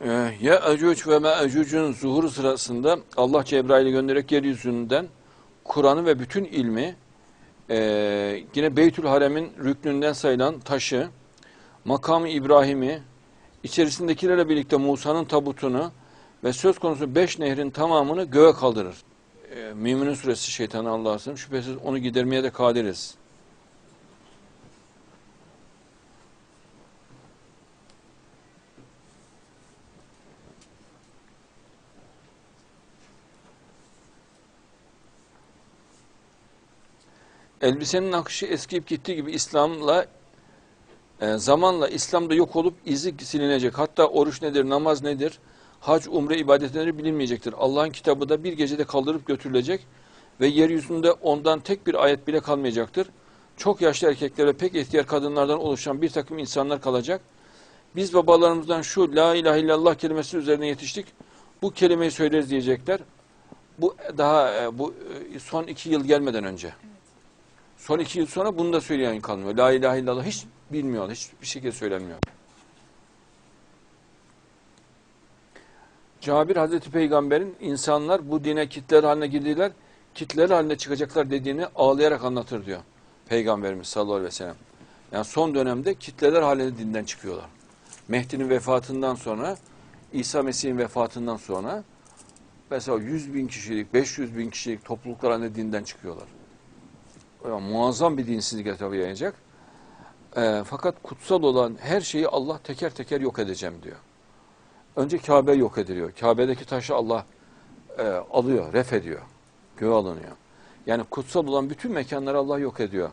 Ee, Ya'cuc ve Ma'cuc'un zuhuru sırasında Allah Cebrail'i göndererek yeryüzünden Kur'an'ı ve bütün ilmi e, yine Beytül Harem'in rüknünden sayılan taşı, makamı İbrahim'i, içerisindekilerle birlikte Musa'nın tabutunu ve söz konusu beş nehrin tamamını göğe kaldırır. E, Müminin suresi şeytanı Allah'a. Şüphesiz onu gidermeye de kadiriz. Elbisenin akışı eskiyip gittiği gibi İslam'la e, zamanla İslam'da yok olup izi silinecek. Hatta oruç nedir, namaz nedir, hac, umre ibadetleri bilinmeyecektir. Allah'ın kitabı da bir gecede kaldırıp götürülecek ve yeryüzünde ondan tek bir ayet bile kalmayacaktır. Çok yaşlı erkekler ve pek ihtiyar kadınlardan oluşan bir takım insanlar kalacak. Biz babalarımızdan şu la ilahe illallah kelimesi üzerine yetiştik. Bu kelimeyi söyleriz diyecekler. Bu daha e, bu e, son iki yıl gelmeden önce. Son iki yıl sonra bunu da söyleyen kalmıyor. La ilahe illallah hiç bilmiyor, hiçbir şekilde söylenmiyor. Cabir Hazreti Peygamber'in insanlar bu dine kitler haline girdiler, kitler haline çıkacaklar dediğini ağlayarak anlatır diyor. Peygamberimiz sallallahu aleyhi ve sellem. Yani son dönemde kitleler halinde dinden çıkıyorlar. Mehdi'nin vefatından sonra, İsa Mesih'in vefatından sonra mesela 100 bin kişilik, 500 bin kişilik topluluklar halinde dinden çıkıyorlar. Muazzam bir dinsizlik tabii yayacak. Ee, fakat kutsal olan her şeyi Allah teker teker yok edeceğim diyor. Önce Kabe yok ediliyor. Kabe'deki taşı Allah e, alıyor, ref ediyor. Göğe alınıyor. Yani kutsal olan bütün mekanları Allah yok ediyor.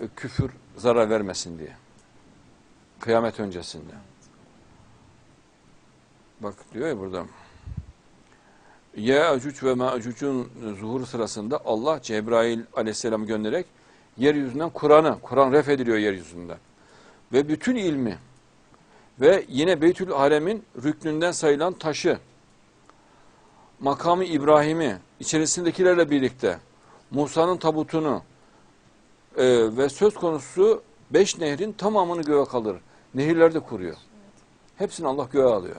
E, küfür zarar vermesin diye. Kıyamet öncesinde. Bak diyor ya burada. Ya'cuc ve Ma'cuc'un zuhur sırasında Allah Cebrail aleyhisselam göndererek yeryüzünden Kur'an'ı, Kur'an ref ediliyor yeryüzünden. Ve bütün ilmi ve yine Beytül Harem'in rüknünden sayılan taşı, makamı İbrahim'i, içerisindekilerle birlikte Musa'nın tabutunu e, ve söz konusu beş nehrin tamamını göğe kalır. Nehirler de kuruyor. Hepsini Allah göğe alıyor.